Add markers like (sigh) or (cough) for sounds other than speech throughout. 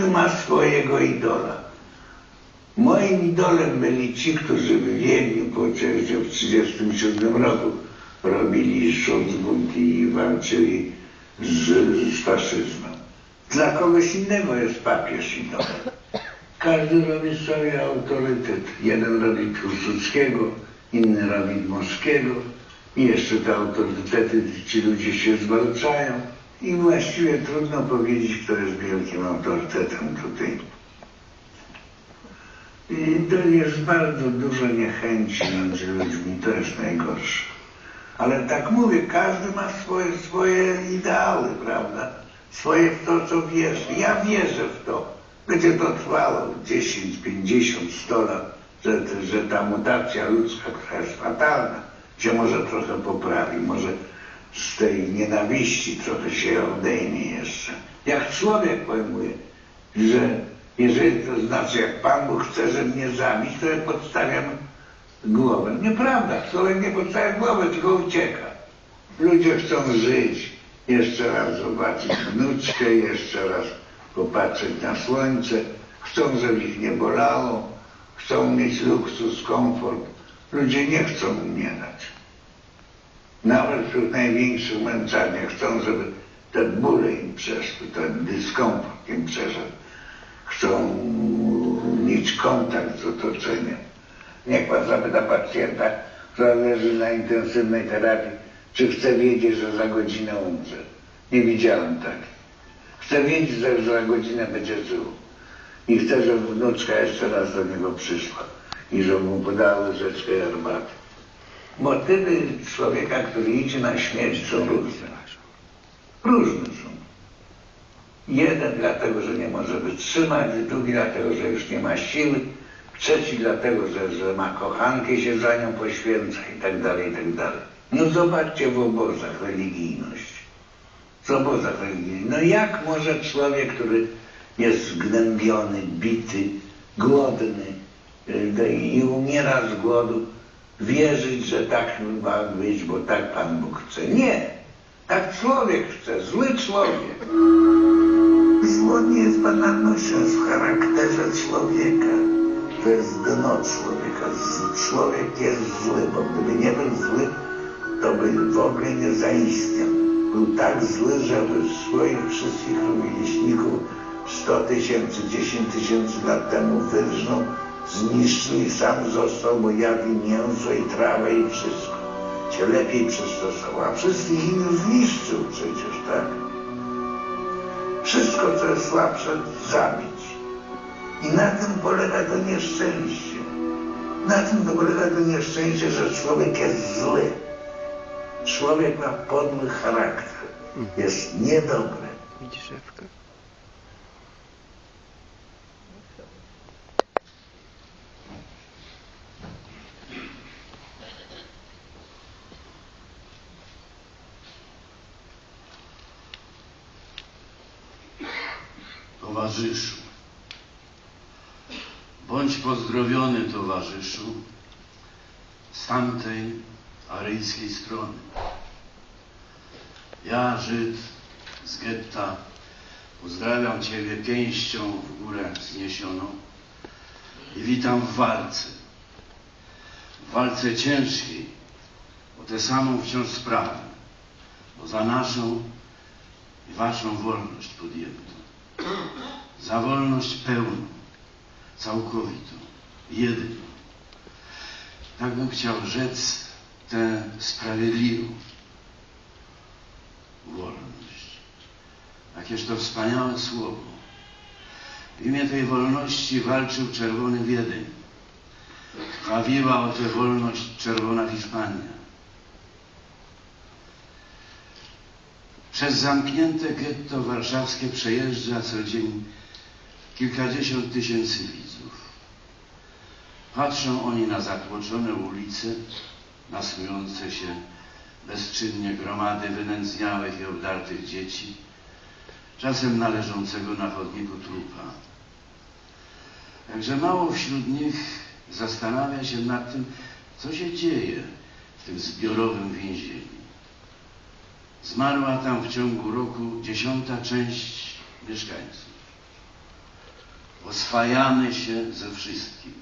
każdy ma swojego idola. Moim idolem byli ci, którzy w Wiedniu po w 1937 roku robili szucbunt i walczyli z, z faszyzmem. Dla kogoś innego jest papież idolem. Każdy robi sobie autorytet. Jeden robi Piłsudskiego, inny robi Dmowskiego i jeszcze te autorytety, ci ludzie się zwalczają i właściwie trudno powiedzieć, kto jest wielkim autorytetem tutaj. I to jest bardzo dużo niechęci między ludźmi, to jest najgorsze. Ale tak mówię, każdy ma swoje, swoje ideały, prawda? Swoje w to, co wierzy. Ja wierzę w to. Będzie to trwało 10, 50, 100 lat, że, że ta mutacja ludzka, która jest fatalna, się może trochę poprawi, może z tej nienawiści trochę się odejmie jeszcze. Jak człowiek pojmuje, że jeżeli to znaczy, jak Pan Bóg chce, żeby mnie zabić, to ja podstawiam głowę. Nieprawda, człowiek nie podstawia głowy, tylko ucieka. Ludzie chcą żyć, jeszcze raz zobaczyć wnuczkę, jeszcze raz popatrzeć na słońce, chcą, żeby ich nie bolało, chcą mieć luksus, komfort. Ludzie nie chcą umierać. Nawet wśród największych męczarniach chcą, żeby te bóle im przeszły, ten dyskomfort im przeszedł. Chcą mieć kontakt z otoczeniem. Niech pan zapyta pacjenta, który leży na intensywnej terapii, czy chce wiedzieć, że za godzinę umrze. Nie widziałem takich. Chce wiedzieć, że za godzinę będzie żył. I chce, żeby wnuczka jeszcze raz do niego przyszła i żeby mu podała łyżeczkę herbaty. Motywy człowieka, który idzie na śmierć są różne. Różne są. Jeden dlatego, że nie może wytrzymać, drugi dlatego, że już nie ma siły, trzeci dlatego, że, że ma kochankę się za nią poświęca i tak dalej, i tak dalej. No zobaczcie w obozach religijność. W obozach religijnych. No jak może człowiek, który jest zgnębiony, bity, głodny y, i umiera z głodu, wierzyć, że tak ma być, bo tak Pan Bóg chce. Nie. Tak człowiek chce, zły człowiek. Zło nie jest banalnością, jest w charakterze człowieka. To jest dno człowieka. Człowiek jest zły, bo gdyby nie był zły, to by w ogóle nie zaistniał. Był tak zły, że swoich wszystkich rówieśników 100 tysięcy, 10 tysięcy lat temu wyrżnął, zniszczył i sam został, bo jadł mięso i trawę i wszystko. Się lepiej przystosował, a wszystkich innych zniszczył przecież, tak? Wszystko, co jest słabsze, zabić. I na tym polega to nieszczęście. Na tym to polega to nieszczęście, że człowiek jest zły. Człowiek ma podły charakter. Jest niedobry. Widzisz Ewkę? Towarzyszu, bądź pozdrowiony towarzyszu z tamtej aryjskiej strony. Ja, Żyd z getta, pozdrawiam Ciebie pięścią w górę zniesioną i witam w walce. W walce ciężkiej, o tę samą wciąż sprawę, bo za naszą i Waszą wolność podjętą. Za wolność pełną, całkowitą, jedyną. Tak bym chciał rzec tę sprawiedliwą wolność. Jakież to wspaniałe słowo. W imię tej wolności walczył czerwony Wiedeń. Krwawiła o tę wolność czerwona Hiszpania. Przez zamknięte getto warszawskie przejeżdża co dzień kilkadziesiąt tysięcy widzów. Patrzą oni na zatłoczone ulice, na snujące się bezczynnie gromady wynędzniałych i obdartych dzieci, czasem należącego na chodniku trupa. Także mało wśród nich zastanawia się nad tym, co się dzieje w tym zbiorowym więzieniu. Zmarła tam w ciągu roku dziesiąta część mieszkańców. Oswajamy się ze wszystkim.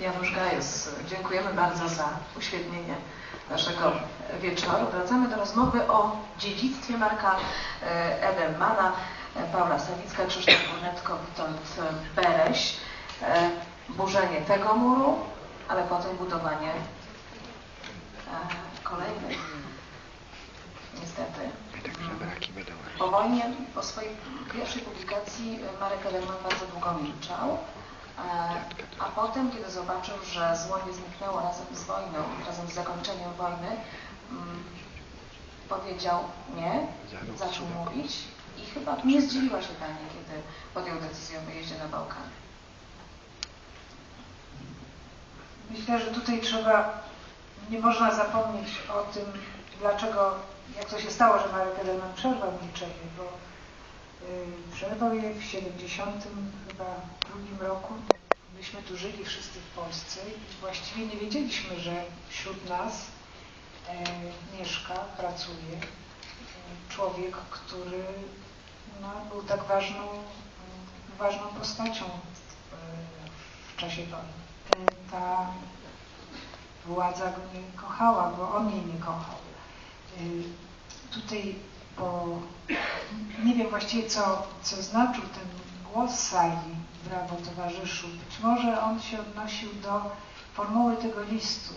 Janusz Gajos, dziękujemy bardzo za uświetnienie naszego wieczoru. Wracamy do rozmowy o dziedzictwie Marka e, Edelmana, e, Paula Sawicka, Krzysztof Brunetko, Witold Bereś. E, Burzenie tego muru, ale potem budowanie e, kolejnych. Niestety. Po wojnie, po swojej pierwszej publikacji e, Marek Edelman bardzo długo milczał, e, a potem, kiedy zobaczył, że zło nie zniknęło razem z wojną, razem z zakończeniem wojny, mm, powiedział nie, zaczął mówić i chyba nie zdziwiła się Pani, kiedy podjął decyzję o wyjeździe na Bałkany. Myślę, że tutaj trzeba, nie można zapomnieć o tym, dlaczego, jak to się stało, że Marek Edelman przerwał milczenie, bo y, przerwał je w 70 chyba drugim roku. Myśmy tu żyli wszyscy w Polsce i właściwie nie wiedzieliśmy, że wśród nas e, mieszka, pracuje e, człowiek, który no, był tak ważną, mm, ważną postacią w, w czasie wojny. E, Ta władza go nie kochała, bo on jej nie kochał. Y, Tutaj po, nie wiem właściwie co, co znaczył ten głos sali, brawo towarzyszu. Być może on się odnosił do formuły tego listu,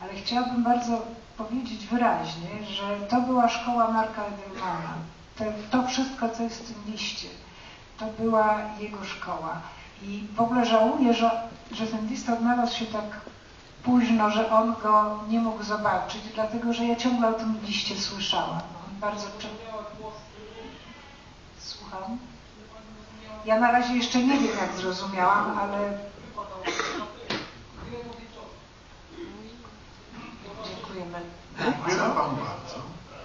ale chciałabym bardzo powiedzieć wyraźnie, że to była szkoła Marka Edelmana. Te, to wszystko, co jest w tym liście, to była jego szkoła. I w ogóle żałuję, że, że ten list odnalazł się tak późno, że on go nie mógł zobaczyć, dlatego że ja ciągle o tym liście słyszałam. On bardzo Słucham? Ja na razie jeszcze nie wiem, jak zrozumiałam, ale Dziękujemy. Dziękuję Panu bardzo.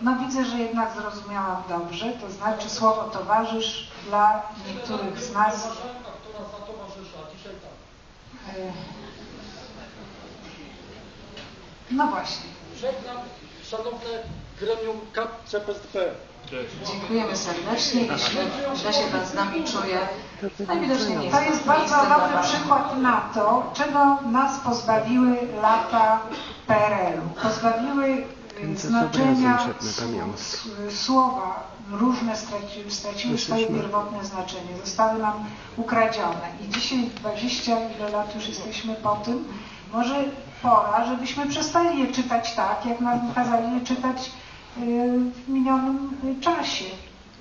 no widzę, że jednak zrozumiałam dobrze. To znaczy słowo towarzysz dla niektórych z nas Koleżanka, która za towarzysza, dzisiaj tak. No właśnie. Żegnam szanowne gremium KAP CPSP. Dziękujemy serdecznie. Jeśli źle się Pan z nami czuje, najwidoczniej nie To jest bardzo dobry przykład na to, czego nas pozbawiły lata PRL-u. Pozbawiły y, znaczenia s- słowa, różne straciły, straciły swoje pierwotne znaczenie, zostały nam ukradzione. I dzisiaj 20 ile lat już jesteśmy po tym, może pora, żebyśmy przestali je czytać tak, jak nam kazali je czytać y, w minionym czasie.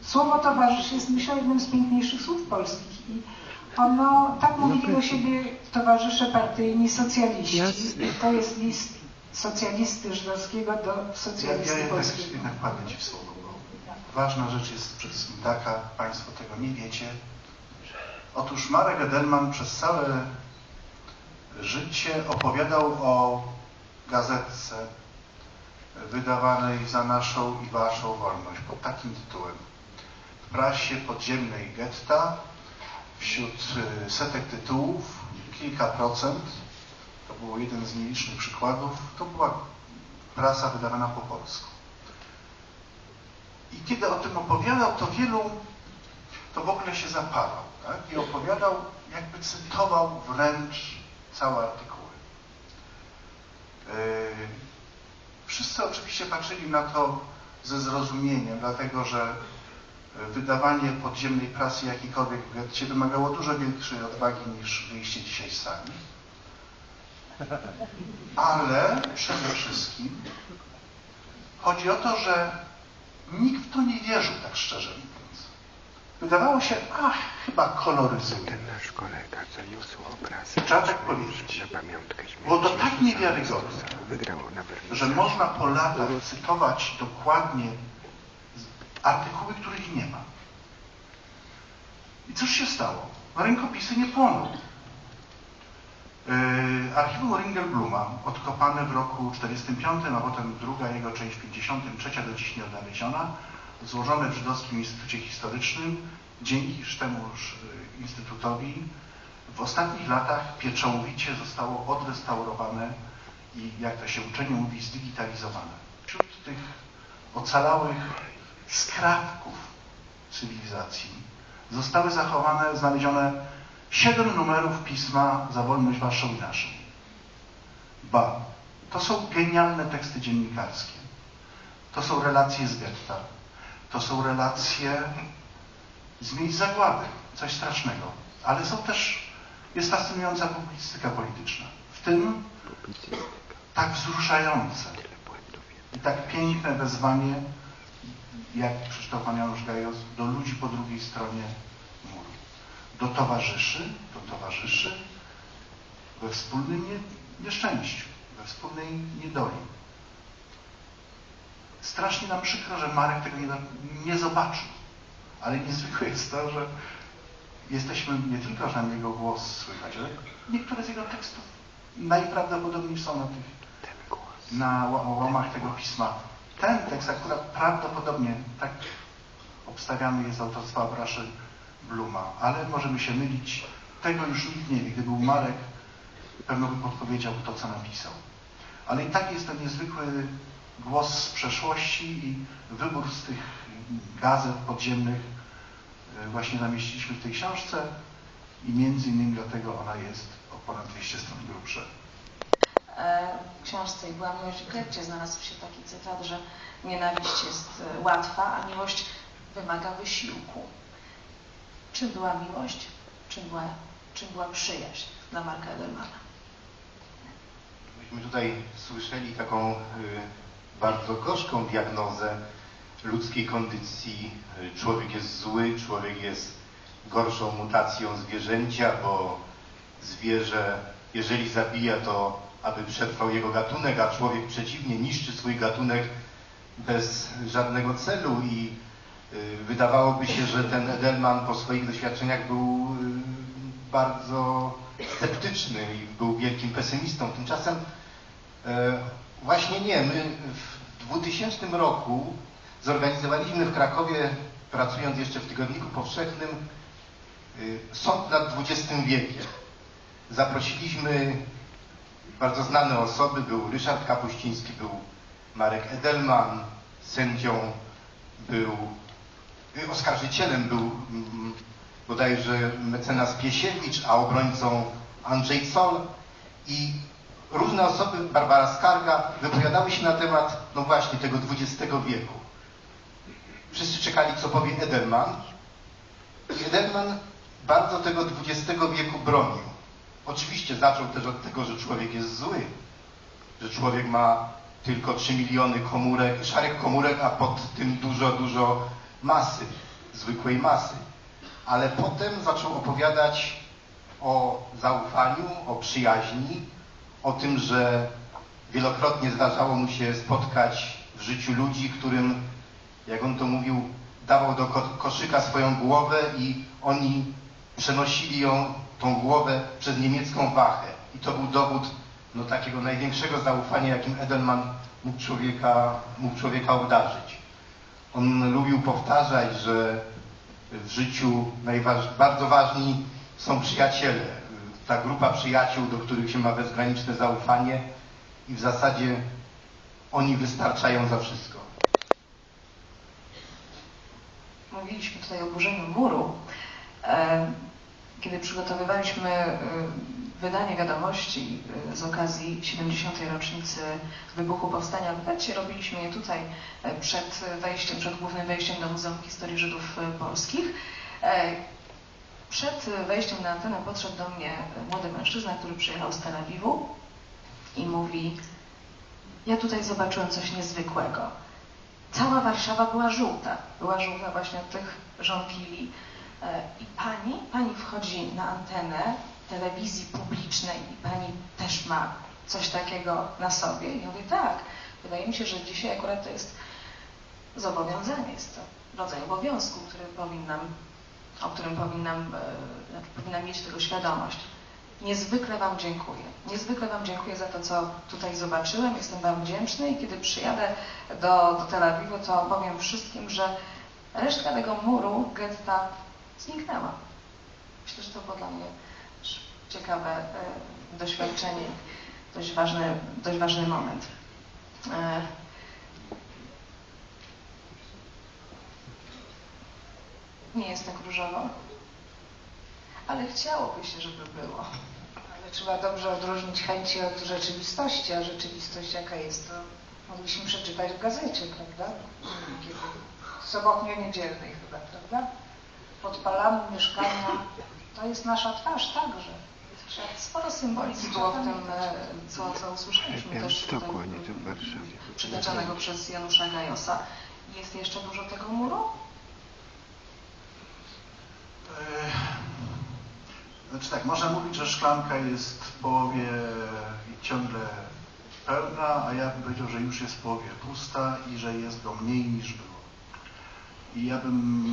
Słowo towarzysz jest myślę jednym z piękniejszych słów polskich i ono, tak mówili do siebie towarzysze partyjni socjaliści. To jest list socjalisty żydowskiego do Ja, ja socjalisty jednak, polskiego. jednak padnę Ci w słowo, bo ważna rzecz jest przede wszystkim taka, Państwo tego nie wiecie. Otóż Marek Edelman przez całe życie opowiadał o gazetce wydawanej za naszą i Waszą wolność pod takim tytułem. W prasie podziemnej getta wśród y, setek tytułów kilka procent, to było jeden z nielicznych przykładów, to była prasa wydawana po polsku. I kiedy o tym opowiadał, to wielu to w ogóle się zapalał. Tak? I opowiadał, jakby cytował wręcz całe artykuły. Yy, wszyscy oczywiście patrzyli na to ze zrozumieniem, dlatego że yy, wydawanie podziemnej prasy jakiejkolwiek w getcie wymagało dużo większej odwagi niż wyjście dzisiaj z sali. Ale przede wszystkim chodzi o to, że nikt w to nie wierzył, tak szczerze mówiąc. Wydawało się, ach, chyba koloryzuje. Ten nasz kolega zaniósł obraz. Trzeba tak powiedzieć. Na pamiątkę Było to tak niewiarygodne. Że można po latach cytować dokładnie artykuły, których nie ma. I cóż się stało? Rękopisy nie płoną. Yy, Archiwum Ringelbluma, odkopane w roku 45, a potem druga jego część 53 do dziś nieodnaleziona, złożone w Żydowskim Instytucie Historycznym, dzięki temuż yy, Instytutowi w ostatnich latach pieczołowicie zostało odrestaurowane i jak to się uczenie mówi, zdigitalizowane. Wśród tych ocalałych skrawków cywilizacji zostały zachowane, znalezione siedem numerów pisma Za wolność waszą i naszą. Ba, to są genialne teksty dziennikarskie. To są relacje z getta. To są relacje z miejsc zagłady. Coś strasznego. Ale są też, jest fascynująca publicystyka polityczna. W tym tak wzruszające i tak piękne wezwanie, jak przeczytał pan Janusz Gajos, do ludzi po drugiej stronie muru. Do towarzyszy, do towarzyszy we wspólnym nie, nieszczęściu, we wspólnej niedoli. Strasznie nam przykro, że Marek tego nie, nie zobaczył. Ale niezwykłe jest to, że jesteśmy nie tylko, że nam jego głos słychać, ale niektóre z jego tekstów najprawdopodobniej są na tych na ła- łamach tego pisma. Ten tekst akurat prawdopodobnie tak obstawiany jest autorstwa Abraszy Bluma, ale możemy się mylić. Tego już nikt nie wie. Gdyby był Marek, pewno by podpowiedział, kto co napisał. Ale i tak jest to niezwykły głos z przeszłości i wybór z tych gazet podziemnych e, właśnie zamieściliśmy w tej książce i między innymi dlatego ona jest o ponad 200 stron grubsza. E, W książce i była miłość w getcie znalazł się taki cytat, że nienawiść jest e, łatwa, a miłość wymaga wysiłku. Czym była miłość? Czym była, czym była przyjaźń dla Marka Edelmana? Myśmy tutaj słyszeli taką y, bardzo gorzką diagnozę ludzkiej kondycji. Y, Człowiek jest zły, człowiek jest gorszą mutacją zwierzęcia, bo zwierzę, jeżeli zabija, to aby przetrwał jego gatunek, a człowiek przeciwnie niszczy swój gatunek bez żadnego celu i y, wydawałoby się, że ten Edelman po swoich doświadczeniach był y, bardzo sceptyczny i był wielkim pesymistą. Tymczasem e, właśnie nie. My w 2000 roku zorganizowaliśmy w Krakowie, pracując jeszcze w Tygodniku Powszechnym, y, sąd nad XX wiekiem. Zaprosiliśmy bardzo znane osoby. Był Ryszard Kapuściński, był Marek Edelman, sędzią był, y, oskarżycielem był mm, bodajże mecenas Piesiewicz, a obrońcą Andrzej Sol i różne osoby, Barbara Skarga, wypowiadały się na temat, no właśnie, tego XX wieku. Wszyscy czekali, co powie Edelman. I Edelman bardzo tego XX wieku bronił. Oczywiście zaczął też od tego, że człowiek jest zły, że człowiek ma tylko 3 miliony komórek, szarych komórek, a pod tym dużo, dużo masy, zwykłej masy. Ale potem zaczął opowiadać o zaufaniu, o przyjaźni, o tym, że wielokrotnie zdarzało mu się spotkać w życiu ludzi, którym, jak on to mówił, dawał do ko koszyka swoją głowę i oni przenosili ją, tą głowę przez niemiecką wachę. I to był dowód no, takiego największego zaufania, jakim Edelman mógł człowieka, mógł człowieka obdarzyć. On lubił powtarzać, że w życiu najważ, bardzo ważni są przyjaciele. Ta grupa przyjaciół, do których się ma bezgraniczne zaufanie i w zasadzie oni wystarczają za wszystko. Mówiliśmy tutaj o burzeniu muru. E, Kiedy przygotowywaliśmy e, wydanie wiadomości e, z okazji 70. rocznicy wybuchu powstania w Getcie, robiliśmy je tutaj przed wejściem, przed głównym wejściem do Muzeum Historii Żydów Polskich. Przed wejściem na antenę podszedł do mnie młody mężczyzna, który przyjechał z Tel Awiwu i mówi ja tutaj zobaczyłem coś niezwykłego. Cała Warszawa była żółta. Była żółta właśnie od tych żonkili. E, I pani, pani wchodzi na antenę telewizji publicznej i pani też ma coś takiego na sobie. I mówię, tak. Wydaje mi się, że dzisiaj akurat to jest zobowiązanie, jest to rodzaj obowiązku, który powinnam, o którym powinnam, e, znaczy powinnam mieć tego świadomość. Niezwykle Wam dziękuję. Niezwykle Wam dziękuję za to, co tutaj zobaczyłem. Jestem Wam wdzięczny i kiedy przyjadę do, do Tel Awiwu, to powiem wszystkim, że resztka tego muru getta zniknęła. Myślę, że to było dla mnie ciekawe e, doświadczenie, dość ważny, dość ważny moment. Nie jest tak różowo, ale chciałoby się, żeby było. Ale trzeba dobrze odróżnić chęci od rzeczywistości, a rzeczywistość jaka jest, to mogliśmy przeczytać w gazecie, prawda? Kiedy sobotnio-niedzielnej chyba, prawda? Podpalamy mieszkania, to jest nasza twarz także. Sporo symboliki było w tym, e, co, co usłyszeliśmy W też tutaj, przytaczanego przez Janusza Gajosa. Jest jeszcze dużo tego muru? E, Znaczy tak, można mówić, że szklanka jest w połowie ciągle pełna, a ja bym powiedział, że już jest w połowie pusta i że jest go mniej niż było. I ja bym,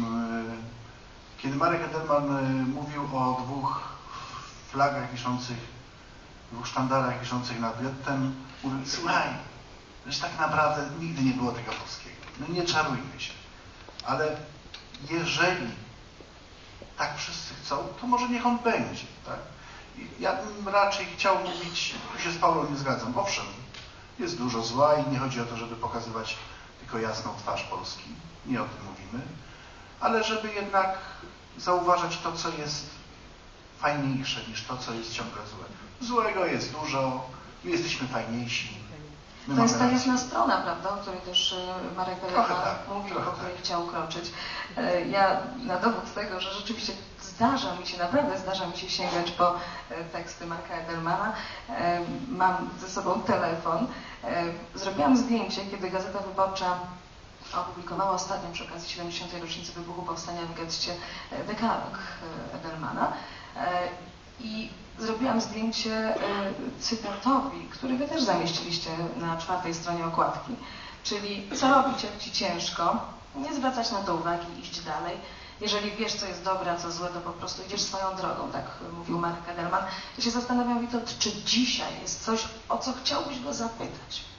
e, kiedy Marek Edelman e, mówił o dwóch flagach wiszących, dwóch sztandarach wiszących nad gettem, mówił, słuchaj, że tak naprawdę nigdy nie było tego polskiego. No nie czarujmy się. Ale jeżeli tak wszyscy chcą, to może niech on będzie. Tak? Ja bym raczej chciał mówić, tu się z Paulą nie zgadzam. Owszem, jest dużo zła i nie chodzi o to, żeby pokazywać tylko jasną twarz Polski. Nie o tym mówimy. Ale żeby jednak zauważać to, co jest fajniejsze niż to, co jest ciągle złe. Złego jest dużo, my jesteśmy fajniejsi. My To jest ta jasna strona, prawda, o której też e, Marek Edelman tak, mówił, o której tak. chciał kroczyć. E, Ja na dowód tego, że rzeczywiście zdarza mi się, naprawdę zdarza mi się sięgać po e, teksty Marka Edelmana, mam ze sobą telefon. Zrobiłam zdjęcie, kiedy Gazeta Wyborcza opublikowała ostatnio przy okazji 70. rocznicy wybuchu powstania w getcie dekalog Edelmana. I zrobiłam zdjęcie e, cytatowi, który wy też zamieściliście na czwartej stronie okładki. Czyli co robić, jak ci ciężko, nie zwracać na to uwagi, iść dalej. Jeżeli wiesz, co jest dobre, a co złe, to po prostu idziesz swoją drogą, tak mówił Mark Edelman. Ja się zastanawiam, Witold, czy dzisiaj jest coś, o co chciałbyś go zapytać?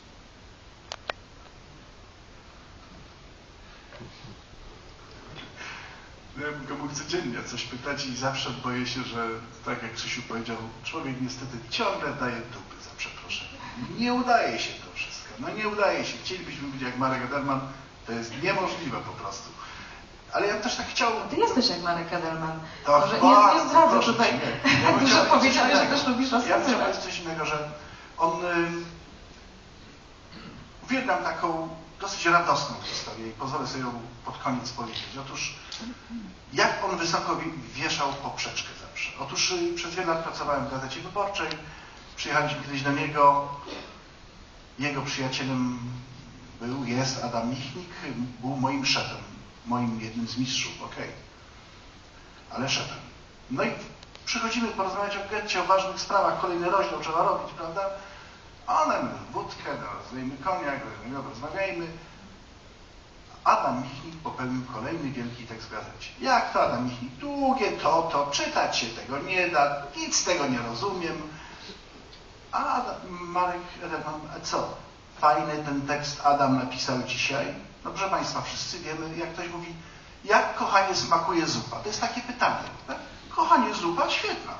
Ja bym go mógł codziennie coś pytać i zawsze boję się, że tak jak Krzysiu powiedział, człowiek niestety ciągle daje dupy za przeproszeniem. Nie udaje się to wszystko. No nie udaje się. Chcielibyśmy być jak Marek Edelman, to jest niemożliwe po prostu. Ale ja bym też tak chciał... Ty jesteś jak Marek Edelman. To Może nie, bardzo nie zdradzę proszę tutaj. cię, nie. Ja (laughs) Dużo powiedziałeś, że też lubisz Ja bym chciał powiedzieć coś innego, że on... Y, uwielbiam taką dosyć radosną historię i pozwolę sobie ją pod koniec powiedzieć. Otóż jak on wysoko wi- wieszał poprzeczkę zawsze. Otóż y, przez wiele lat pracowałem w Gazecie Wyborczej. Przyjechaliśmy kiedyś do niego. Jego przyjacielem był, jest Adam Michnik. Był moim szefem. Moim jednym z mistrzów, okej. Ale szefem. No i przychodzimy porozmawiać o getcie, o ważnych sprawach. Kolejny rozdział trzeba robić, prawda? One wódkę, no, rozlejmy koniak, no, rozmawiajmy. Adam Michnik popełnił kolejny wielki tekst w gazecie. Jak to Adam Michnik? Długie to, to, czytać się tego nie da, nic z tego nie rozumiem. A Adam, Marek co? Fajny ten tekst Adam napisał dzisiaj. No Państwa, wszyscy wiemy, jak ktoś mówi, jak kochanie smakuje zupa? To jest takie pytanie. Tak? Kochanie zupa, świetna.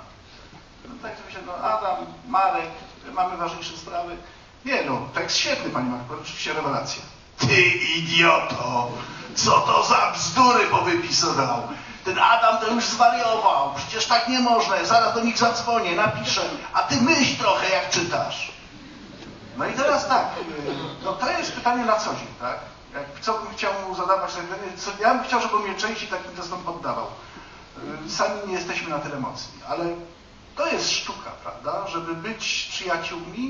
No tak sobie no Adam, Marek, mamy ważniejsze sprawy. Nie no, tekst świetny, Panie Marku, oczywiście rewelacja. Ty idioto! Co to za bzdury powypisywał? Ten Adam to już zwariował. Przecież tak nie można. Zaraz do nich zadzwonię, napiszę. A ty myśl trochę, jak czytasz. No i teraz tak, no to jest pytanie na co dzień, tak? Jak, co bym chciał mu zadawać, co, ja bym chciał, żeby mnie częściej takim testom poddawał. Y, Sami nie jesteśmy na tyle mocni, ale to jest sztuka, prawda? Żeby być przyjaciółmi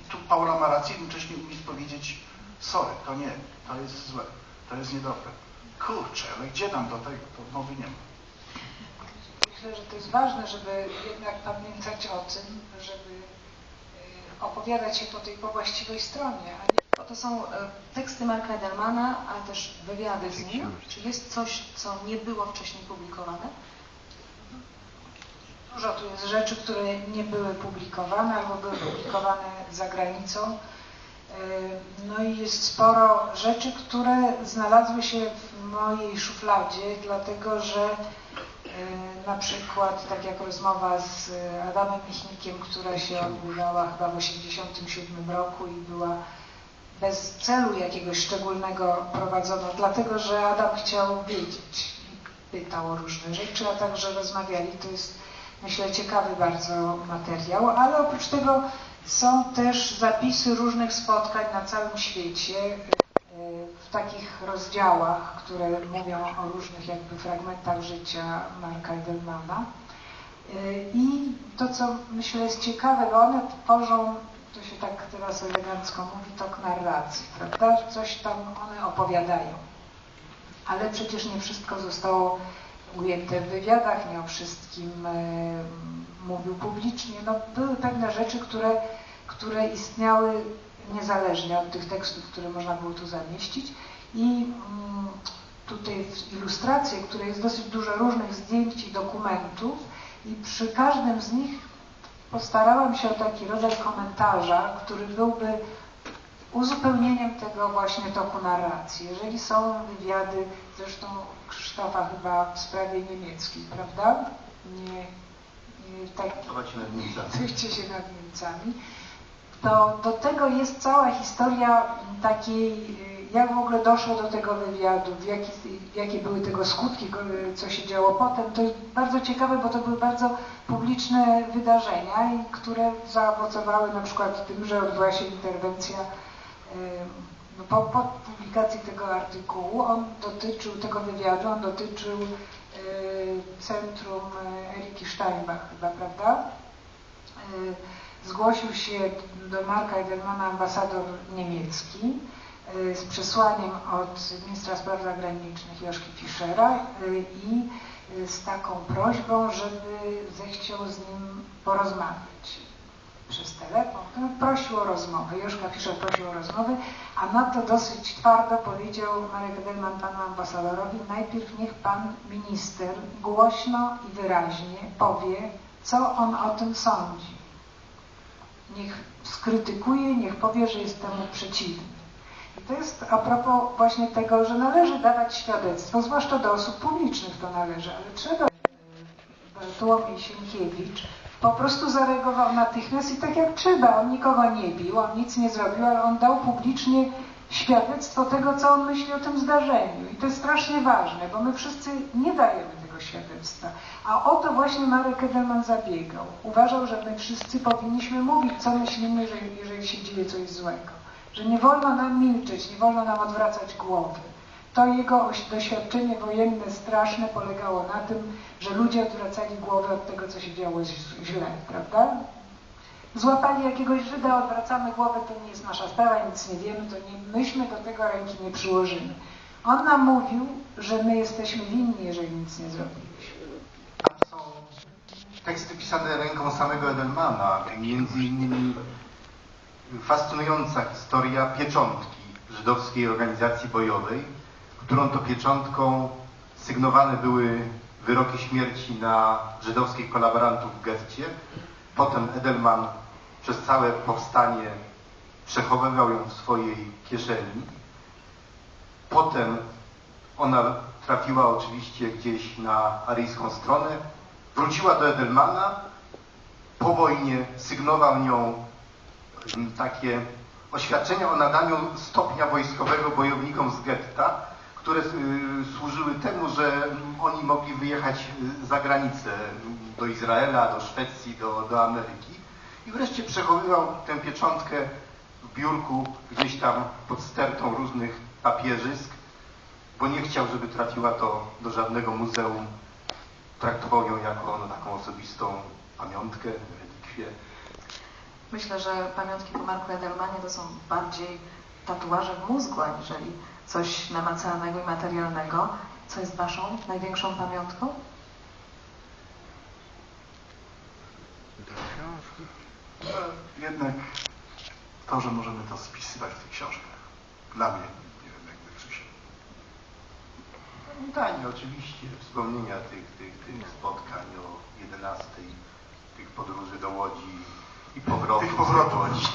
i tu Paula ma rację, jednocześnie umieć powiedzieć sorry, to nie, to jest złe, to jest niedobre. Kurczę, ale gdzie nam do tego? To mowy nie ma. Myślę, że to jest ważne, żeby jednak pamiętać o tym, żeby y, opowiadać się po tej po właściwej stronie, a nie Bo to są e, teksty Marka Edelmana, ale też wywiady z nim. Czy jest coś, co nie było wcześniej publikowane? Dużo tu jest rzeczy, które nie były publikowane albo były publikowane za granicą. Yy, No i jest sporo rzeczy, które znalazły się w mojej szufladzie, dlatego że yy, na przykład, tak jak rozmowa z Adamem Michnikiem, która się odbywała chyba w 1987 roku i była bez celu jakiegoś szczególnego prowadzona, dlatego że Adam chciał wiedzieć, pytał o różne rzeczy, a także rozmawiali. To jest, myślę, ciekawy bardzo materiał, ale oprócz tego są też zapisy różnych spotkań na całym świecie e, w takich rozdziałach, które mówią o różnych jakby fragmentach życia Marka Edelmana. E, I to, co myślę jest ciekawe, bo one tworzą, to się tak teraz elegancko mówi, tok narracji, prawda? Coś tam one opowiadają. Ale przecież nie wszystko zostało ujęte w wywiadach, nie o wszystkim e, mówił publicznie. No, były pewne rzeczy, które, które istniały niezależnie od tych tekstów, które można było tu zamieścić. I mm, tutaj w ilustracji, w której jest dosyć dużo różnych zdjęć i dokumentów, i przy każdym z nich postarałam się o taki rodzaj komentarza, który byłby uzupełnieniem tego właśnie toku narracji. Jeżeli są wywiady, zresztą Krzysztofa chyba w sprawie niemieckiej, prawda? Nie, nie tak. Zwyjcie (laughs) się nad Niemcami. To do tego jest cała historia takiej, jak w ogóle doszło do tego wywiadu, jaki, jakie były tego skutki, co się działo potem. To jest bardzo ciekawe, bo to były bardzo publiczne wydarzenia, i które zaowocowały na przykład tym, że odbyła się interwencja po, po publikacji tego artykułu. On dotyczył tego wywiadu, on dotyczył centrum Eriki Steinbach chyba, prawda? Zgłosił się do Marka Edelmana ambasador niemiecki z przesłaniem od ministra spraw zagranicznych Joszki Fischera i z taką prośbą, żeby zechciał z nim porozmawiać przez telefon. No, prosił o rozmowę. Joszka Fischer prosił o rozmowę, a na to dosyć twardo powiedział Marek Edelman panu ambasadorowi, najpierw niech pan minister głośno i wyraźnie powie, co on o tym sądzi. Niech skrytykuje, niech powie, że jest temu przeciwny. I to jest a propos właśnie tego, że należy dawać świadectwo, zwłaszcza do osób publicznych to należy, ale trzeba. Bartłomiej Sienkiewicz po prostu zareagował natychmiast i tak jak trzeba. On nikogo nie bił, on nic nie zrobił, ale on dał publicznie świadectwo tego, co on myśli o tym zdarzeniu. I to jest strasznie ważne, bo my wszyscy nie dajemy tego świadectwa. A o to właśnie Marek Edelman zabiegał. Uważał, że my wszyscy powinniśmy mówić, co myślimy, jeżeli, jeżeli się dzieje coś złego. Że nie wolno nam milczeć, nie wolno nam odwracać głowy. To jego doświadczenie wojenne straszne polegało na tym, że ludzie odwracali głowę od tego, co się działo źle, prawda? Złapali jakiegoś Żyda, odwracamy głowę, to nie jest nasza sprawa, nic nie wiemy, to nie, myśmy do tego ręki nie przyłożymy. On nam mówił, że my jesteśmy winni, jeżeli nic nie zrobiliśmy. Tam są teksty pisane ręką samego Edelmana, między innymi fascynująca historia pieczątki żydowskiej organizacji bojowej, którą to pieczątką sygnowane były wyroki śmierci na żydowskich kolaborantów w getcie. Potem Edelman przez całe powstanie przechowywał ją w swojej kieszeni. Potem ona trafiła oczywiście gdzieś na aryjską stronę, wróciła do Edelmana, po wojnie sygnował nią takie oświadczenia o nadaniu stopnia wojskowego bojownikom z getta, które y, służyły temu, że oni mogli wyjechać y, za granicę do Izraela, do Szwecji, do, do Ameryki. I wreszcie przechowywał tę pieczątkę w biurku gdzieś tam pod stertą różnych papierzysk, bo nie chciał, żeby trafiła to do żadnego muzeum. Traktował ją jako no, taką osobistą pamiątkę, relikwię. Myślę, że pamiątki po Marku Edelmanie to są bardziej tatuaże w mózgu, aniżeli coś namacalnego i materialnego. Co jest Waszą największą pamiątką? Jednak to, że możemy to spisywać w tych książkach. Dla mnie, nie wiem jak wy Krzysiek. Pamiętanie oczywiście, wspomnienia tych, tych, tych spotkań o 11, tych podróży do Łodzi i powrotów Tych powrotów. Łodzi.